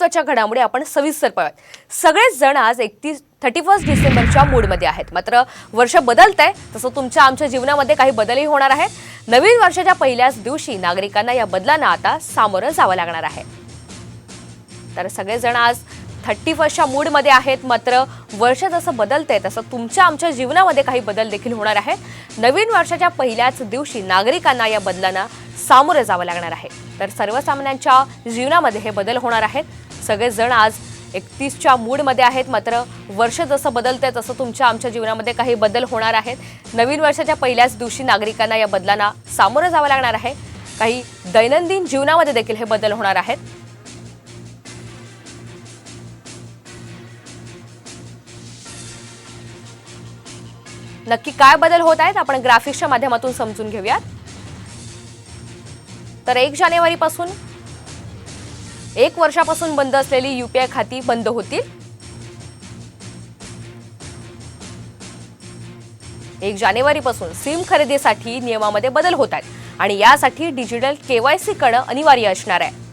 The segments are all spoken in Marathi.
महत्त्वाच्या घडामोडी आपण सविस्तर पाहूयात. सगळेच जण आज एकतीस थर्टी फर्स्ट डिसेंबरच्या मूडमध्ये आहेत. मात्र वर्ष बदलतंय तसं तुमच्या आमच्या जीवनामध्ये काही बदलही होणार आहेत. नवीन वर्षाच्या पहिल्याच दिवशी नागरिकांना या बदलांना आता सामोरं जावं लागणार आहे. तर सगळेजण आज थर्टी फर्स्टच्या मूडमध्ये आहेत. मात्र वर्ष जसं बदलतंय तसं तुमच्या आमच्या जीवनामध्ये काही बदल देखील होणार आहेत. नवीन वर्षाच्या पहिल्याच दिवशी नागरिकांना या बदलांना सामोरं जावं लागणार आहे. तर सर्वसामान्यांच्या जीवनामध्ये हे बदल होणार आहेत. सगळेजण आज एकतीसच्या मूडमध्ये आहेत. मात्र वर्ष जसं बदलतंय तसं तुमच्या आमच्या जीवनामध्ये काही बदल होणार आहेत. नवीन वर्षाच्या पहिल्याच दिवशी नागरिकांना या बदलांना सामोरं जावं लागणार आहे. काही दैनंदिन जीवनामध्ये देखील हे बदल होणार आहेत. नक्की काय बदल होत आहेत आपण ग्राफिक्सच्या माध्यमातून समजून घेऊयात. तर एक जानेवारीपासून एक वर्षापासून बंद असलेली यूपीआय खाती बंद होतील. एक जानेवारीपासून सिम खरेदीसाठी नियमामध्ये बदल होत आहेत आणि यासाठी डिजिटल केवायसी करणं अनिवार्य असणार आहे.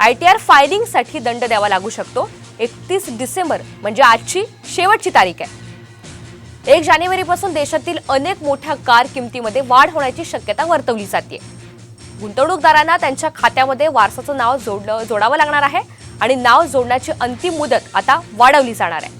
आयटीआर फायलिंगसाठी दंड द्यावा लागू शकतो. एकतीस डिसेंबर म्हणजे आजची शेवटची तारीख आहे. एक जानेवारीपासून देशातील अनेक मोठ्या कार किमतीमध्ये वाढ होण्याची शक्यता वर्तवली जाते. गुंतवणूकदारांना त्यांच्या खात्यामध्ये वारसाचं नाव जोडलं जोडावं लागणार आहे आणि नाव जोडण्याची अंतिम मुदत आता वाढवली जाणार आहे.